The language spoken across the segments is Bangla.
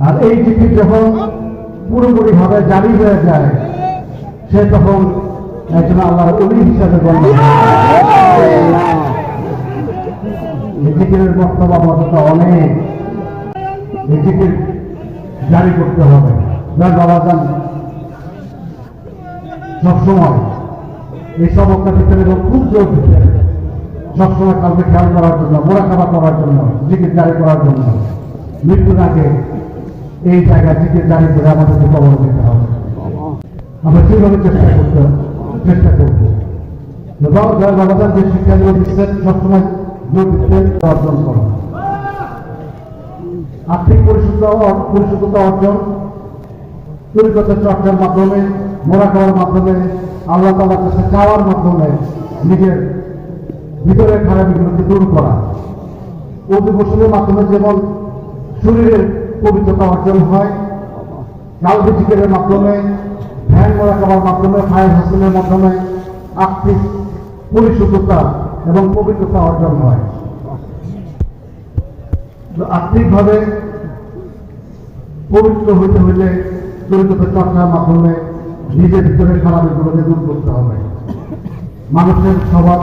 আর এই জিকির যখন পুরোপুরি ভাবে জারি হয়ে যায়, সে তখন একজন আল্লাহর অলি হিসাবে গণ্য হয়। এই জিকিরের বক্তব্য মর্যাদা অনেক। এই জারি করতে হবে। যার বাবা যান, সবসময় এই অত্যাচারের এবং খুব জোর দিচ্ছে সবসময় কাউকে খেয়াল করার জন্য মোড়া খাবার করার জন্য, জিকির জারি করার জন্য। মৃত্যুর আগে এই জায়গায় জিকির জারি করে আমাদেরকে কবর দিতে হবে। আমরা সেভাবে চেষ্টা করতে চেষ্টা করব। এবং যার বাবাদার যে শিক্ষাগুলো দিচ্ছেন সবসময় অর্জন করা। আর্থিক পরিশুদ্ধ পরিশুদ্ধতা অর্জন, তরিকতা চর্চার মাধ্যমে মোড়া খাওয়ার মাধ্যমে, আল্লাহ তালার কাছে চাওয়ার মাধ্যমে নিজের ভিতরের খারাপিগুলোকে দূর করা। অজু গোসলের মাধ্যমে যেমন শরীরের পবিত্রতা অর্জন হয় কালবি জিকের মাধ্যমে, ধ্যান মোড়া খাওয়ার মাধ্যমে ফায়ার হাসিনের মাধ্যমে আর্থিক পরিশুদ্ধতা এবং পবিত্রতা অর্জন হয়। তো আর্থিকভাবে পবিত্র হইতে হইলে চরিত্র চর্চার মাধ্যমে নিজের ভিতরে খারাপগুলোকে দূর করতে হবে। মানুষের স্বভাব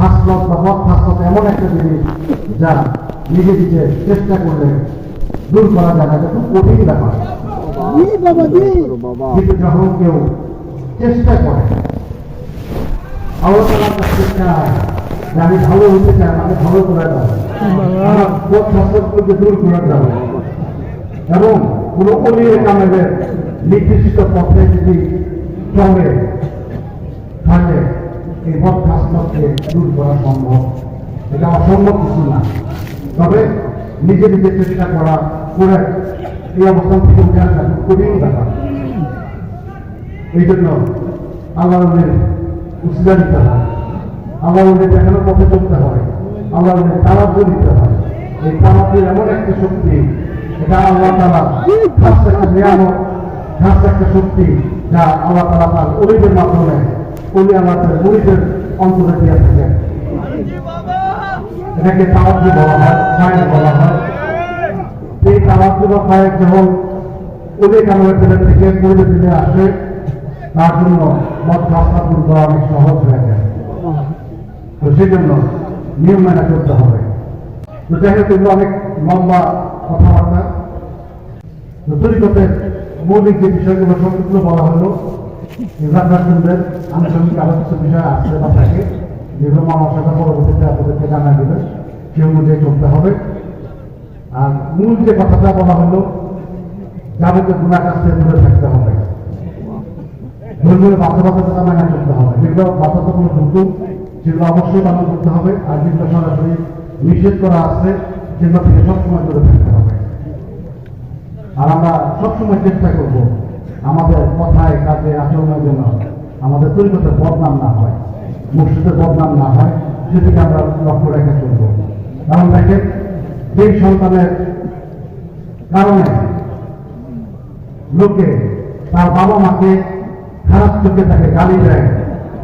হাসলত বা মত হাসলত এমন একটা জিনিস যা নিজে নিজে চেষ্টা করলে দূর করা যায় না খুব কঠিন ব্যাপার। কিন্তু যখন কেউ চেষ্টা করে, আল্লাহ যে আমি ভালো হতে চাই, আমাকে ভালো করে দাও। আমার বোধ শাস্ত্রগুলোকে দূর করে দাও। এবং কোন অলিয়ে কামেদের নির্দেশিত পথে যদি চলে তাহলে এই পথ শাস্ত্রকে দূর করা সম্ভব। এটা অসম্ভব কিছু না। তবে নিজে নিজে চেষ্টা করা, করে এই অবস্থান থেকে উঠে আসা কঠিন ব্যাপার। এই জন্য আল্লাহ উসিলা দিতে হয় আল্লাহ দেখানোর পথে চলতে হয়। আল্লাহ তারাজ্য দিতে হয়। এই তারাজ্যের এমন একটা শক্তি, এটা আল্লাহ তালা খাস একটা নিয়ামক খাস একটা শক্তি যা আল্লাহ তালা তার অলিদের মাধ্যমে, অলি আমাদের অলিদের অন্তরে দিয়ে থাকেন। এটাকে তারাজ্য বলা হয় ফায়ের বলা হয়। এই তারাজ্য বা ফায়ের যখন অলি কামের থেকে পরিবেশ আসে, তার জন্য মত রাস্তা দূর অনেক সহজ হয়ে যায়। তো সেই জন্য নিয়ম মেনে করতে হবে। তো যাই হোক অনেক লম্বা কথাবার্তা। তো তরিকতের মৌলিক যে বিষয়গুলো সবগুলো বলা হলো ইব্রাহিমের আনুষঙ্গিক কিছু বিষয় আসছে বা থাকে, যেগুলো সাথে পরবর্তীতে আপনাদেরকে জানা দেবে, সে অনুযায়ী চলতে হবে। আর মূল যে কথাটা বলা হলো, যাবতীয় গুণা কাছ দূরে থাকতে হবে। ধর্মীয় বাধ্যবাধকতা মেনে চলতে হবে। যেগুলো হুকুম সেগুলো অবশ্যই পালন করতে হবে। আর যেগুলো সরাসরি নিষেধ করা আছে সেগুলো থেকে সবসময় দূরে থাকতে হবে। আর আমরা সবসময় চেষ্টা করব আমাদের কথায়, কাজে, আচরণের জন্য আমাদের তৈরিগত বদনাম না হয় মসজিদের বদনাম না হয়, সেদিকে আমরা লক্ষ্য রেখে চলব। কারণ দেখেন, যেই সন্তানের কারণে লোকে তার বাবা মাকে খারাপ চোখে তাকে গালি দেয়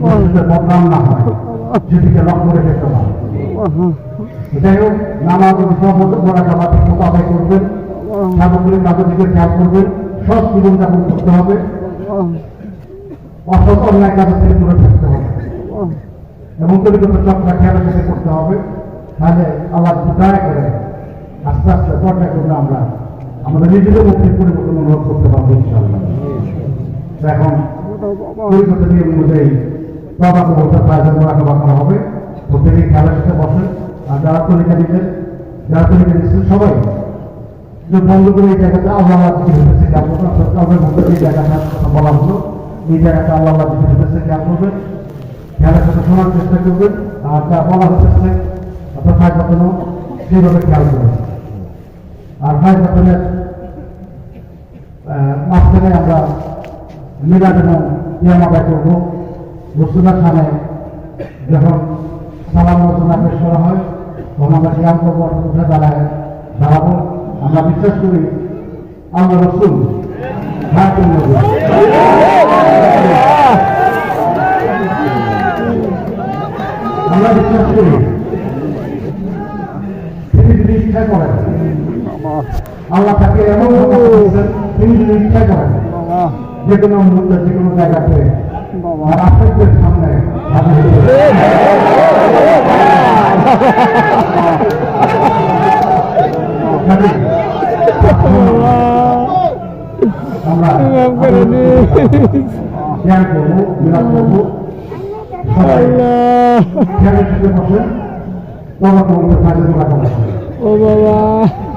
মসজিদের বদনাম না হয় সেদিকে লক্ষ্য রেখে চলা যাই হোক, নামাজ মোড়া খাবার ঠিক মতো আদায় করবেন সামগ্রিক কাগজকে খেয়াল করবেন সব জীবনযাপন করতে হবে। অসৎ অন্যায় কাজ থেকে দূরে থাকতে হবে। এবং তরিগত চক্রা খেয়ালের সাথে করতে হবে। তাহলে আল্লাহ দয়া করে আস্তে আস্তে পর্যায়ক্রমে আমরা আমাদের নিজেদের মধ্যে পরিবর্তন অনুভব করতে পারব ইনশাআল্লাহ। এখন পরিগত নিয়ম অনুযায়ী বলতে প্রত্যেকেই খেয়ালের সাথে বসে। আর যারা তরিকা দিচ্ছেন যারা তৈরি করেছেন সবাই। যে বন্ধ এই জায়গাটা আল্লাহ দিতে হতেছে জ্ঞান জায়গাটা বলা হলো। এই জায়গাটা আল্লাহ দিতে হতেছে জ্ঞান সাথে শোনার চেষ্টা করবেন। আর যা বলা হতেছে আপনার কখনো সেইভাবে খেয়াল করবেন আর ভাই কখনের মাঝখানে আমরা মিলাদ এবং ইয়াম করব। বস্তুদার খানে যখন সালাম আলোচনা পেশ করা হয়, তখন আমরা করব অর্থাৎ উঠে দাঁড়ায় দাঁড়াবো। আমরা বিশ্বাস করি, আল্লাহ রসুল আমরা বিশ্বাস করি আল্লাহ তাকে এমন তিনি যদি ইচ্ছা করেন, যে কোনো মুহূর্তে, যে কোনো জায়গাতে রাষ্ট্রের সামনে ও বাবা।